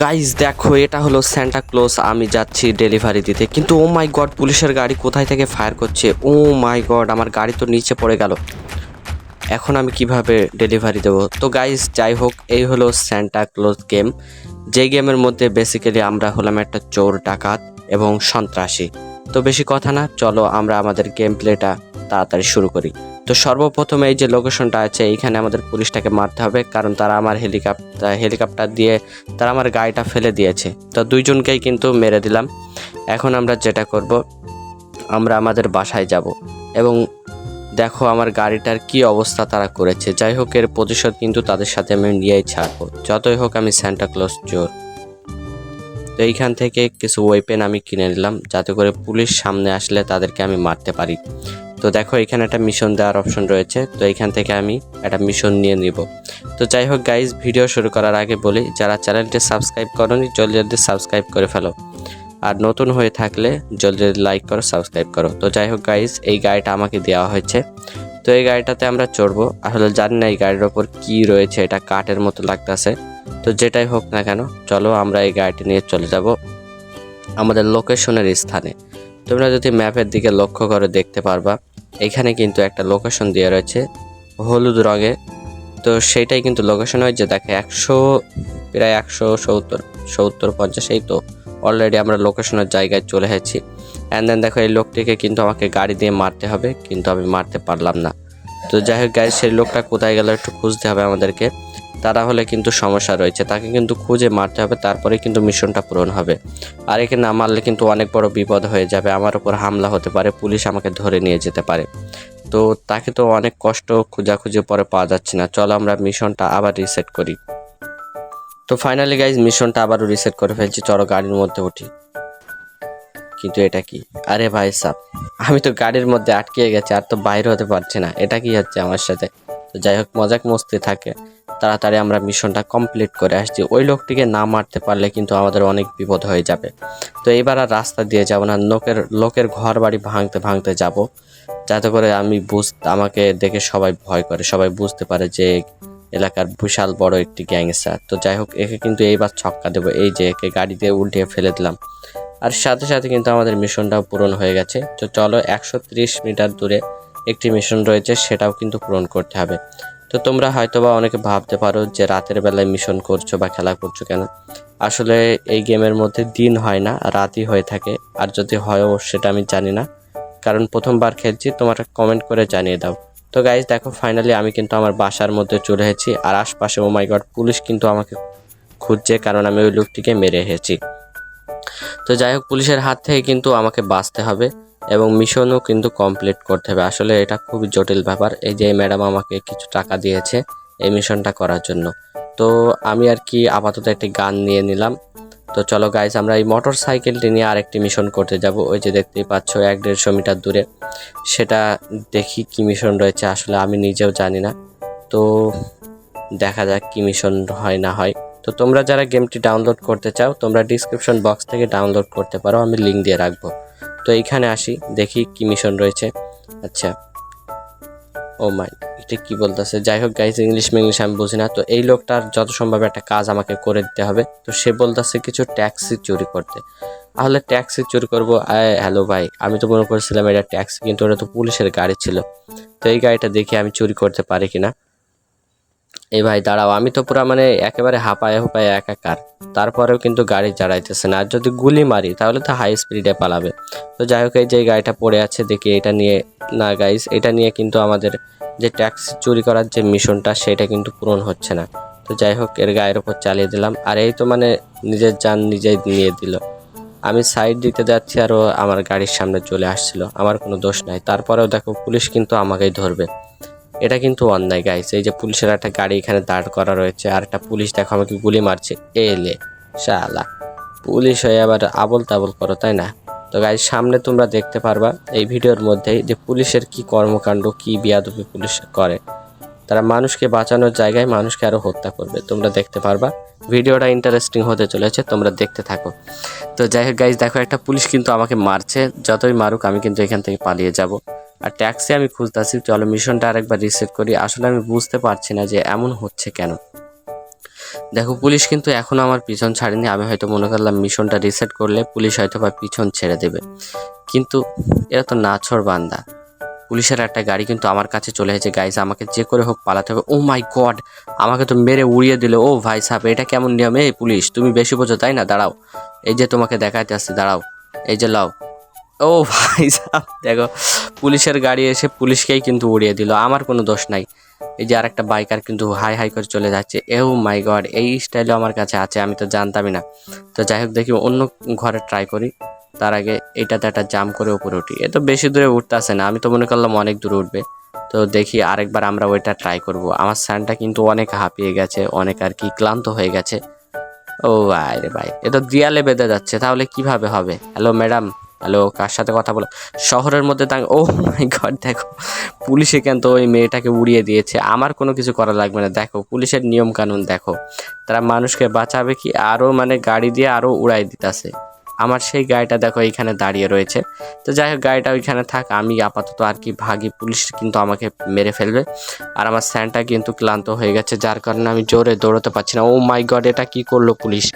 Guys দেখো, এটা হলো স্যান্টা ক্লোজ আমি যাচ্ছি ডেলিভারি দিতে। কিন্তু ও মাই গড পুলিশের গাড়ি কোথায় থেকে ফায়ার করছে? ও মাই গড আমার গাড়ি তো নিচে পড়ে গেল। এখন আমি কীভাবে ডেলিভারি দেব? তো গাইজ যাই হোক, এই হলো স্যান্টা ক্লোজ গেম যে গেমের মধ্যে বেসিক্যালি আমরা হলাম একটা চোর, ডাকাত এবং সন্ত্রাসী। তো বেশি কথা না, চলো আমরা আমাদের গেম প্লেটা তাড়াতাড়ি শুরু করি। তো সর্বপ্রথম এই যে লোকেশনটা আছে, এইখানে আমাদের পুলিশটাকে মারতে হবে, কারণ তারা আমার হেলিকপ্টার হেলিকপ্টার দিয়ে তারা আমার গাড়িটা ফেলে দিয়েছে। তো দুইজনকেই কিন্তু মেরে দিলাম। এখন আমরা যেটা করব, আমরা আমাদের বাসায় যাব এবং দেখো আমার গাড়িটার কি অবস্থা তারা করেছে। যাই হোক, এর প্রতিশোধ কিন্তু তাদের সাথে আমি নিয়েই ছাড়বো। যতই হোক, আমি স্যান্টা ক্লজ চোর। তো এইখান থেকে কিছু ওয়েপেন আমি কিনে নিলাম, যাতে করে পুলিশ সামনে আসলে তাদেরকে আমি মারতে পারি। তো দেখো, এখানে একটা মিশন দেওয়ার অপশন রয়েছে। তো এইখান থেকে আমি একটা মিশন নিয়ে নিব। তো যাই হোক গাইজ ভিডিও শুরু করার আগে বলি, যারা চ্যানেলটি সাবস্ক্রাইব করনি, জলদি জলদি সাবস্ক্রাইব করে ফেলো। আর নতুন হয়ে থাকলে জলদি জলদি লাইক করো সাবস্ক্রাইব করো। তো যাই হোক গাইজ এই গাড়িটা আমাকে দেওয়া হয়েছে। তো এই গাড়িটাতে আমরা চড়বো। আসলে জানি না এই গাড়ির ওপর কী রয়েছে, এটা কাঠের মতো লাগতেছে। তো যেটাই হোক না কেন, চলো আমরা এই গাড়িটি নিয়ে চলে যাব আমাদের লোকেশনের স্থানে। তোমরা যদি ম্যাপের দিকে লক্ষ্য করে দেখতে পারবা এখানে কিন্তু একটা লোকেশন দেওয়া রয়েছে, হলুদ রঙে। তো সেইটাই কিন্তু লোকেশন হয় যে দেখে একশো, প্রায় একশো সত্তর সত্তর, পঞ্চাশ এই তো অলরেডি আমরা লোকেশনের জায়গায় চলে এসেছি। অ্যান্ড দেন দেখো এই লোকটিকে কিন্তু আমাকে গাড়ি দিয়ে মারতে হবে, কিন্তু আমি মারতে পারলাম না। তো যাই হোক গাড়ি সেই লোকটা কোথায় গেল একটু খুঁজতে হবে আমাদেরকে। তারা হলে কিন্তু সমস্যা রয়েছে। তাকে কিন্তু খুঁজে মারতে হবে তারপরে কিন্তু মিশনটা পূরণ হবে। আর একে না মারলে কিন্তু অনেক বড় বিপদ হয়ে যাবে। আমার উপর হামলা হতে পারে, পুলিশ আমাকে ধরে নিয়ে যেতে পারে। তো তাকে তো অনেক কষ্ট খোঁজাখুঁজি পরে পাওয়া যাচ্ছে না। চলো আমরা মিশনটা আবার রিসেট করি। তো ফাইনালি গাইজ, মিশনটা আবারও রিসেট করে ফেলছি। চলো গাড়ির মধ্যে উঠি। কিন্তু এটা কি? আরে ভাই সাহ আমি তো গাড়ির মধ্যে আটকে গেছি, আর তো বাইরে হতে পারছি না। এটা কি হচ্ছে আমার সাথে? তো যাই হোক, মজাক মস্তি থাকে। তাড়াতাড়ি আমরা মিশনটা কমপ্লিট করে আসছি। ওই লোকটিকে না মারতে পারলে কিন্তু আমাদের অনেক বিপদ হয়ে যাবে। তো এবার আর রাস্তা দিয়ে যাব না, লোকের লোকের ঘর বাড়ি ভাঙতে ভাঙতে যাব। যাতে করে আমি বুঝ, আমাকে দেখে সবাই ভয় করে, সবাই বুঝতে পারে যে এলাকার বিশাল বড় একটি গ্যাংস্টার। তো যাই হোক, একে কিন্তু এইবার ছক্কা দেবো। এই যে একে গাড়ি দিয়ে উল্টিয়ে ফেলে দিলাম। আর সাথে সাথে কিন্তু আমাদের মিশনটাও পূরণ হয়ে গেছে। তো চলো, একশো ত্রিশ মিটার দূরে একটি মিশন রয়েছে, সেটাও কিন্তু পূরণ করতে হবে। তো তোমরা হয়তোবা অনেকে ভাবতে পারো যে রাতের বেলায় মিশন করছ বা খেলা করছ কেন? আসলে এই গেমের মধ্যে দিন হয় না, রাতই হয়ে থাকে। আর যদি হয়ও সেটা আমি জানি না, কারণ প্রথমবার খেলছি, তোমার কমেন্ট করে জানিয়ে দাও। তো গাইজ দেখো ফাইনালি আমি কিন্তু আমার বাসার মধ্যে চলে এসেছি, আর আশপাশে ও মাই গড পুলিশ কিন্তু আমাকে খুঁজছে, কারণ আমি ওই লোকটিকে মেরে এসেছি। তো যাই হোক, পুলিশের হাত থেকে কিন্তু আমাকে বাঁচতে হবে। এবং মিশনও কিন্তু কমপ্লিট করতে হবে। আসলে এটা খুবই জটিল ব্যাপার। এই যে ম্যাডাম আমাকে কিছু টাকা দিয়েছে এই মিশনটা করার জন্য। তো আমি আর কি আপাতত একটি গান নিয়ে নিলাম। তো চলো গাইজ আমরা এই মোটর সাইকেলটি নিয়ে আরেকটি মিশন করতে যাব। ওই যে দেখতেই পাচ্ছ, এক দেড়শো মিটার দূরে। সেটা দেখি কি মিশন রয়েছে। আসলে আমি নিজেও জানি না। তো দেখা যাক কি মিশন হয় না হয়। তো তোমরা যারা গেমটি ডাউনলোড করতে চাও, তোমরা ডিসক্রিপশন বক্স থেকে ডাউনলোড করতে পারো। আমি লিঙ্ক দিয়ে রাখব। তো এইখানে আসি, দেখি কি মিশন রয়েছে। আচ্ছা। ও মাই, এটা কি বলতেছে? যাই হোক গাইজ ইংলিশ মিংলিশ আমি বুঝি না। তো এই লোকটার যত সম্ভব একটা কাজ আমাকে করে দিতে হবে। তো সে বলতেছে কিছু ট্যাক্সি চুরি করতে। তাহলে ট্যাক্সি চুরি করব? হ্যালো ভাই, আমি তো মনে করছিলাম এটা ট্যাক্সি কিন্তু ওটা তো পুলিশের গাড়ি ছিল। তো এই গাড়িটা দেখি আমি চুরি করতে পারি কিনা। এই ভাই, দাঁড়াও, আমি তো পুরা মানে একেবারে হাঁপায় হুপায় একাকার। তারপরেও কিন্তু গাড়ি চালাইতেছে না। আর যদি গুলি মারি, তাহলে তো হাই স্পিডে পালাবে। তো যাই হোক, এই যে গাড়িটা পড়ে আছে, দেখি এটা নিয়ে, না গাইস এটা নিয়ে কিন্তু আমাদের যে ট্যাক্সি চুরি করার যে মিশনটা সেটা কিন্তু পূরণ হচ্ছে না। তো যাই হোক, এর গায়ের ওপর চালিয়ে দিলাম। আর এই তো মানে নিজের যান নিজেই নিয়ে দিল। আমি সাইড দিতে যাচ্ছি আর ও আমার গাড়ির সামনে চলে আসছিল। আমার কোনো দোষ নাই। তারপরেও দেখো, পুলিশ কিন্তু আমাকেই ধরবে। এটা কিন্তু অন্যায় গাইস এই যে পুলিশের একটা গাড়ি এখানে দাঁড় করা রয়েছে, আর একটা পুলিশ দেখো আমাকে গুলি মারছে। এলে, শালা। পুলিশ হয়ে আবার আবল তাবল করো, তাই না? তো গাইজ সামনে তোমরা দেখতে পারবা এই ভিডিওর মধ্যেই যে পুলিশের কি কর্মকাণ্ড, কি বিয়াদবি পুলিশ করে। তারা মানুষকে বাঁচানোর জায়গায় মানুষকে আরও হত্যা করবে। তোমরা দেখতে পারবা। ভিডিওটা ইন্টারেস্টিং হতে চলেছে, তোমরা দেখতে থাকো। তো যাই হোক গাইজ দেখো একটা পুলিশ কিন্তু আমাকে মারছে। যতই মারুক, আমি কিন্তু এখান থেকে পালিয়ে যাব। আর ট্যাক্সি আমি খুঁজতেছি, চলো মিশনটা আরেকবার রিসেট করি। আসলে আমি বুঝতে পারছি না যে এমন হচ্ছে কেন। দেখো, পুলিশ কিন্তু এখনও আমার পিছন ছাড়েনি। আমি হয়তো মনে করলাম মিশনটা রিসেট করলে পুলিশ হয়তো বা পিছন ছেড়ে দেবে। কিন্তু এরা তো নাছর বান্দা। পুলিশের একটা গাড়ি কিন্তু আমার কাছে চলে এসেছে। গাইজ আমাকে যে করে হোক পালাতে হবে। ও মাই গড আমাকে তো মেরে উড়িয়ে দিল। ও ভাই সাহেব, এটা কেমন নিয়ম? এই পুলিশ, তুমি বেশি বোঝো, তাই না? দাঁড়াও। এই যে তোমাকে দেখাইতে আসছি, দাঁড়াও। এই যে, লাও। ও ভাই সাহেব, দেখো। পুলিশের গাড়ি এসে পুলিশকেই কিন্তু উড়িয়ে দিল। আমার কোনো দোষ নাই। এই যে আরেকটা বাইকার কিন্তু হাই হাই করে চলে যাচ্ছে। ও মাই গড এই স্টাইলও আমার কাছে আছে, আমি তো জানতামই না। তো যাই হোক, দেখি অন্য ঘরে ট্রাই করি। তার আগে এইটাতে একটা জাম করে উপরে উঠি। এ তো বেশি দূরে উঠতে আসে না, আমি তো মনে করলাম অনেক দূরে উঠবে। তো দেখি আরেকবার আমরা ওইটা ট্রাই করব। আমার স্যানটা কিন্তু অনেক হাঁপিয়ে গেছে, অনেক আর কি ক্লান্ত হয়ে গেছে। ও ভাই রে ভাই, এ তো দেয়ালে বেঁধে যাচ্ছে, তাহলে কীভাবে হবে? হ্যালো ম্যাডাম হ্যালো কার সাথে কথা বলো? শহরের মধ্যে তাং ও মাই গড দেখো, পুলিশে কিন্তু ওই মেয়েটাকে উড়িয়ে দিয়েছে। আমার কোনো কিছু করা লাগবে না। দেখো, পুলিশের নিয়ম কানুন দেখো। তারা মানুষকে বাঁচাবে কি? আরও মানে গাড়ি দিয়ে আরও উড়াই দিতেছে। আমার সেই গাড়িটা দেখো, এইখানে দাঁড়িয়ে রয়েছে। তো যাই হোক, গাড়িটা ওইখানে থাক, আমি আপাতত আর কি ভাগি। পুলিশ কিন্তু আমাকে মেরে ফেলবে। আর আমার স্যান্ডটা কিন্তু ক্লান্ত হয়ে গেছে, যার কারণে আমি জোরে দৌড়াতে পারছি না। ও মাই গড এটা কি করল পুলিশ?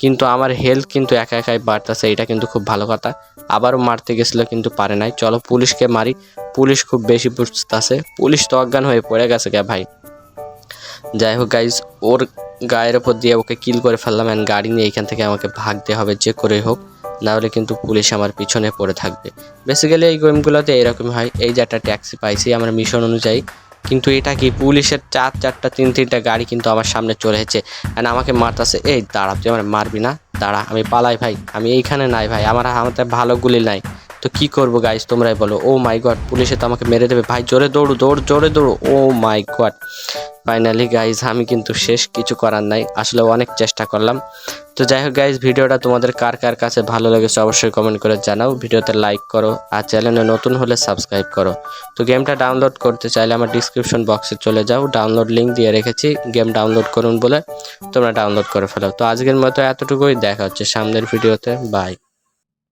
কিন্তু আমার হেলথ কিন্তু একা একাই বাড়তেছে, এটা কিন্তু খুব ভালো কথা। আবারও মারতে গেছিল কিন্তু পারে নাই। চলো পুলিশকে মারি। পুলিশ খুব বেশি বুঝতেছে। পুলিশ তো অজ্ঞান হয়ে পড়ে গেছে কে ভাই? যাই হোক গাইজ ওর গায়ের ওপর দিয়ে ওকে কিল করে ফেললাম অ্যান্ড গাড়ি নিয়ে এখান থেকে আমাকে ভাগতে হবে, যে করে হোক। না হলে কিন্তু পুলিশ আমার পিছনে পড়ে থাকবে। বেসিক্যালি এই গেমগুলোতে এরকম হয়। এই যে একটা ট্যাক্সি পাইছি, আমার মিশন অনুযায়ী কিন্তু এটা কি পুলিশের চার চারটা, তিন তিনটা গাড়ি কিন্তু আমার সামনে চলে এসেছে। অ্যান্ড আমাকে মারতেছে, এই দাঁড়া, তুই আমার মারবি না, দাঁড়া, আমি পালাই ভাই, আমি এইখানে নাই ভাই, আমার আমাদের ভালো গুলি নাই। তো কি করব গাইজ তোমরাই বলো। ও মাই গড পুলিশে তো আমাকে মেরে দেবে। ভাই, জোরে দৌড়ো, দৌড়, জোরে দৌড়ো। Oh my god finally guys আমি কিন্তু শেষ। কিছু করার নাই। আসলে অনেক চেষ্টা করলাম। তো যাই হোক গাইজ ভিডিওটা তোমাদের কার কার কাছে ভালো লেগেছে অবশ্যই কমেন্ট করে জানাও। ভিডিওতে লাইক করো আর চ্যানেলে নতুন হলে সাবস্ক্রাইব করো। তো গেমটা ডাউনলোড করতে চাইলে আমার ডিসক্রিপশন বক্সে চলে যাও। ডাউনলোড লিঙ্ক দিয়ে রেখেছি। গেম ডাউনলোড করুন বলে তোমরা ডাউনলোড করে ফেলো। তো আজকের মতো এতটুকুই। দেখা হচ্ছে সামনের ভিডিওতে। বাই